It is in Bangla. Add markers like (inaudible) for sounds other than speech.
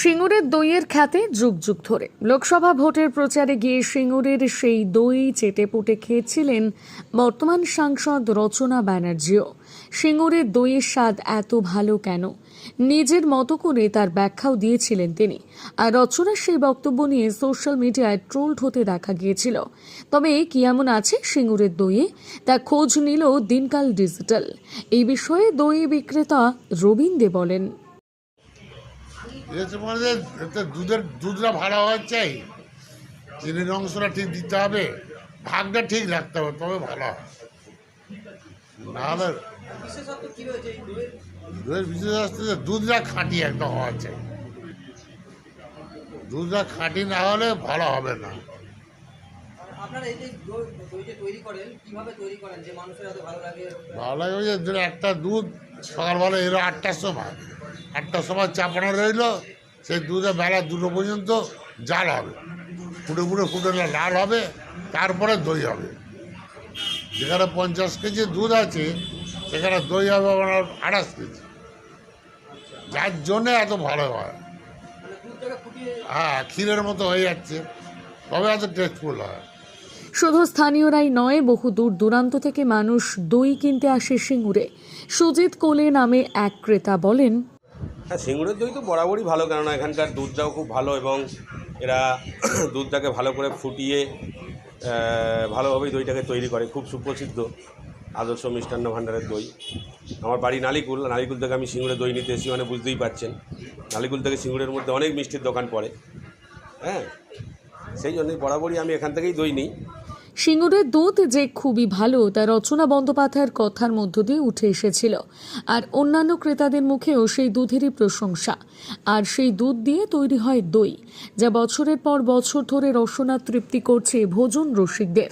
সিঙ্গুরের দইয়ের খ্যাতে যুগ যুগ ধরে। লোকসভা ভোটের প্রচারে গিয়ে সিঙ্গুরের সেই দই চেটে পুটে খেয়েছিলেন বর্তমান সাংসদ রচনা ব্যানার্জিও। সিঙ্গুরের দইয়ের স্বাদ এত ভালো কেন? নিজের মতো করে তার ব্যাখ্যাও দিয়েছিলেন তিনি। আর রচনার সেই বক্তব্য নিয়ে সোশ্যাল মিডিয়ায় ট্রোলড হতে দেখা গিয়েছিল। তবে কি এমন আছে সিঙ্গুরের দইয়ে? তা খোঁজ নিল দিনকাল ডিজিটাল। এই বিষয়ে দই বিক্রেতা রবীন দে বলেন। এতে দুধের দুধটা ভালো হওয়ার চাই। চিনির অংশটা ঠিক দিতে হবে ভাগটা ঠিক রাখতে হবে তবে ভালো হয়। নাহলে দুধের বিশেষ যে দুধটা খাঁটি একদম হওয়া চাই। দুধটা খাঁটি না হলে ভালো হবে না। ভালো লাগে। ওই যে একটা দুধ সকালবেলা এলো আটটার সময়। আটটার সময় চাপানো রইল, সেই দুধে বেলা দুটো পর্যন্ত জাল হবে। ফুটে ফুটে ফুটে লাল হবে, তারপরে দই হবে। যেখানে পঞ্চাশ কেজি দুধ আছে, সেখানে দই হবে আপনার আঠাশ কেজি। যার জন্যে এত ভালো হয়। হ্যাঁ ক্ষীরের মতো হয়ে যাচ্ছে। তবে এত টেস্টফুল হয়। শুধু স্থানীয়রাই নয়, বহু দূর দূরান্ত থেকে মানুষ দই কিনতে আসে সিঙ্গুরে। সুজিত কোলে নামে এক ক্রেতা বলেন হ্যাঁ সিঙ্গুরের দই তো বরাবরই ভালো, কেননা এখানকার দুধটাও খুব ভালো এবং এরা (clears throat) দুধটাকে ভালো করে ফুটিয়ে ভালোভাবেই দইটাকে তৈরি করে। খুব সুপ্রসিদ্ধ আদর্শ মিষ্টান্ন ভাণ্ডারের দই। আমার বাড়ি নালিকুল নালিকুল থেকে আমি সিঙ্গুরের দই নিতে এসেছি মানে বুঝতেই পারছেন। নালিকুল থেকে সিঙ্গুরের মধ্যে অনেক মিষ্টির দোকান পড়ে। হ্যাঁ সেই জন্যই বরাবরই আমি এখান থেকেই দই নিই। সিঙ্গুরের দুধ যে খুবই ভালো, তা রচনা বন্দ্যোপাধ্যায়ের কথার মধ্য দিয়ে উঠে এসেছিল। আর অন্যান্য ক্রেতাদের মুখেও সেই দুধেরই প্রশংসা। আর সেই দুধ দিয়ে তৈরি হয় দই, যা বছরের পর বছর ধরে রসনা তৃপ্তি করছে ভোজন রসিকদের।